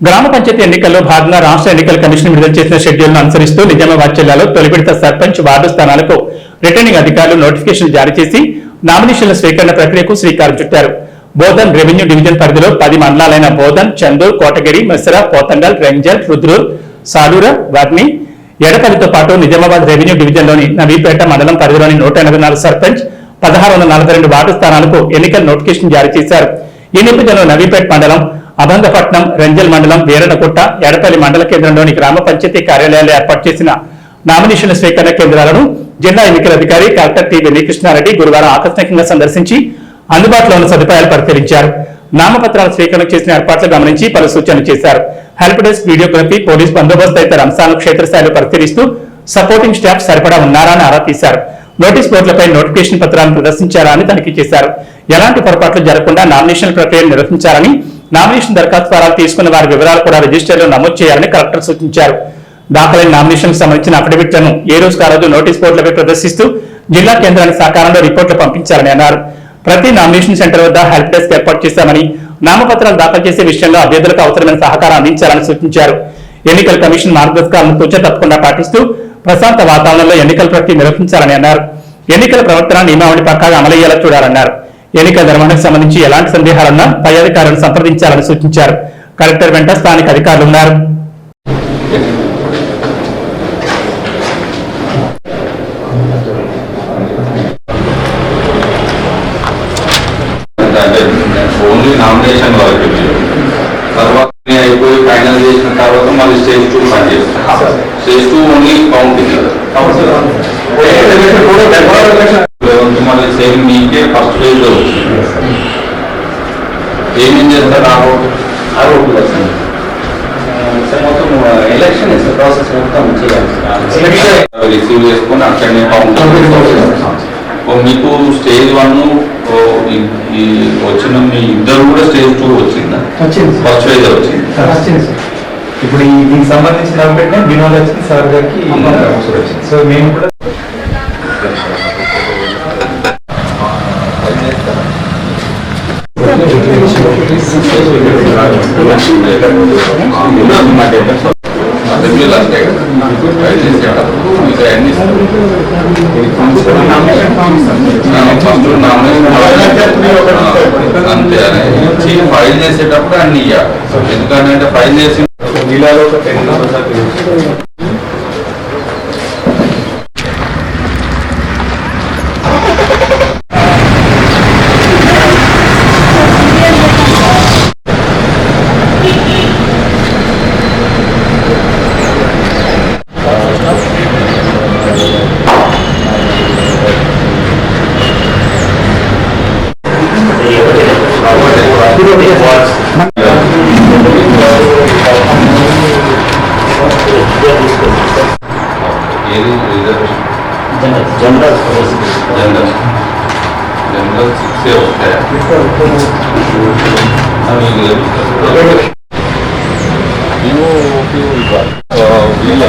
గ్రామ పంచాయతీ ఎన్నికల్లో భాగంగా రాష్ట్ర ఎన్నికల కమిషన్ విడుదల చేసిన షెడ్యూల్ను అనుసరిస్తూ నిజామాబాద్ జిల్లాలో తొలి విడత సర్పంచ్ వార్డు స్థానాలకు రిటర్నింగ్ అధికారులు నోటిఫికేషన్ జారీ చేసి నామినేషన్ల స్వీకరణ ప్రక్రియకు శ్రీకారం చుట్టారు. బోధన్ రెవెన్యూ డివిజన్ పరిధిలో పది మండలాలైన బోధన్ చందూర్ కోటగిరి మెసర పోతంగల్ రెంజల్ రుద్రూర్ సాలూర వర్ణి ఎడపల్లితో పాటు నిజామాబాద్ రెవెన్యూ డివిజన్లోని నవీపేట మండలం పరిధిలోని నూట ఎనభై నాలుగు సర్పంచ్ పదహారు వందల నలభై రెండు వార్డు స్థానాలకు ఎన్నికల నోటిఫికేషన్ జారీ చేశారు. ఈ నేపథ్యంలో నవీపేట మండలం అబంధపట్నం రెంజల్ మండలం వీరనకుట్ట ఎడపల్లి మండల కేంద్రంలోని గ్రామ పంచాయతీ కార్యాలయాలు ఏర్పాటు చేసిన నామినేషన్ల స్వీకరణ కేంద్రాలను జిల్లా ఎన్నికల అధికారి కలెక్టర్ టి వెంకృష్ణారెడ్డి గురువారం ఆకస్మికంగా సందర్శించి అందుబాటులో ఉన్న సదుపాయాలు పరిశీలించారు. నామపత్రాల స్వీకరణ చేసిన ఏర్పాట్లు గమనించి పలు సూచనలు చేశారు. హెల్ప్ డెస్క్ వీడియోగ్రఫీ పోలీస్ బందోబస్తు తదితర అంశాలను క్షేత్రస్థాయిలో పరిశీలిస్తూ సపోర్టింగ్ స్టాఫ్ సరిపడా ఉన్నారా అని ఆరా తీశారు. నోటీస్ బోర్డులపై నోటిఫికేషన్ పత్రాలను ప్రదర్శించారా అని తనిఖీ చేశారు. ఎలాంటి పొరపాట్లు జరగకుండా నామినేషన్ ప్రక్రియను నిర్వహించాలని నామినేషన్ దరఖాస్తు ఫారాలు తీసుకున్న వారి వివరాలు కూడా రిజిస్టర్లో నమోదు చేయాలని కలెక్టర్ సూచించారు. దాఖలైన నామినేషన్ సంబంధించిన అఫిడవిట్లను ఏ రోజు ఆ రోజు నోటీస్ బోర్డులపై ప్రదర్శిస్తూ జిల్లా కేంద్రానికి సకాలంలో రిపోర్టులు పంపించాలని అన్నారు. ప్రతి నామినేషన్ సెంటర్ వద్ద హెల్ప్ డెస్క్ ఏర్పాటు చేశామని నామపత్రాలు దాఖలు చేసే విషయంలో అభ్యర్థులకు అవసరమైన సహకారం అందించాలని సూచించారు. ఎన్నికల కమిషన్ మార్గదర్శకాలను తూచ తప్పకుండా పాటిస్తూ ప్రశాంత వాతావరణంలో ఎన్నికల ప్రక్రియ నిర్వహించాలని అన్నారు. ఎన్నికల ప్రవర్తన నియమావళి పక్కాగా అమలయ్యేలా చూడాలన్నారు. ఎన్నికల నిర్వహణకు సంబంధించి ఎలాంటి సందేహాలున్నా పై అధికారులను సంప్రదించాలని సూచించారు. కలెక్టర్ వెంట స్థానిక అధికారులు ఉన్నారు. ఓన్లీ నామినేషన్ వరకు మీరు. తర్వాత నేను అయిపోయి ఫైనల్ చేసిన తర్వాత మళ్ళీ స్టేజ్ టూ పని చేస్తాం stage two only counting eleventh మళ్ళీ సేమ్ మీకే ఫస్ట్ ఫేజ్ ఏమేం చేస్తారు ఆ సార్ సార్ మొత్తం ఎలక్షన్ ప్రాసెస్ మొత్తం చేయాలి రిసీవ్ చేసుకొని అక్కడనే కౌంటింగ్ ఓ మీకు స్టేజ్ వన్ ఈ వచ్చిన మీ ఇద్దరు కూడా స్టేజ్ టూ వచ్చిందా. ఫస్ట్ ఫేజ్ వచ్చింది ఇప్పుడు ఈ దీనికి సంబంధించిన వెంటనే వినోద్ వచ్చింది సార్ గారికి సో మేము కూడా అసెంబ్లీలో అంతే ఫైల్ చేసేటప్పుడు మీకు అన్ని అంతే అని ఇచ్చి ఫైల్ చేసేటప్పుడు అన్ని ఇవ్వాలి ఎందుకంటే ఫైల్ చేసి జిల్లాలో ఒక టెన్ ಏನಿದ್ರು reserve general general general general ಹೋಗ್ತಾ ನೀವು ಉಪಯೋಗ ಇಲ್ಲ.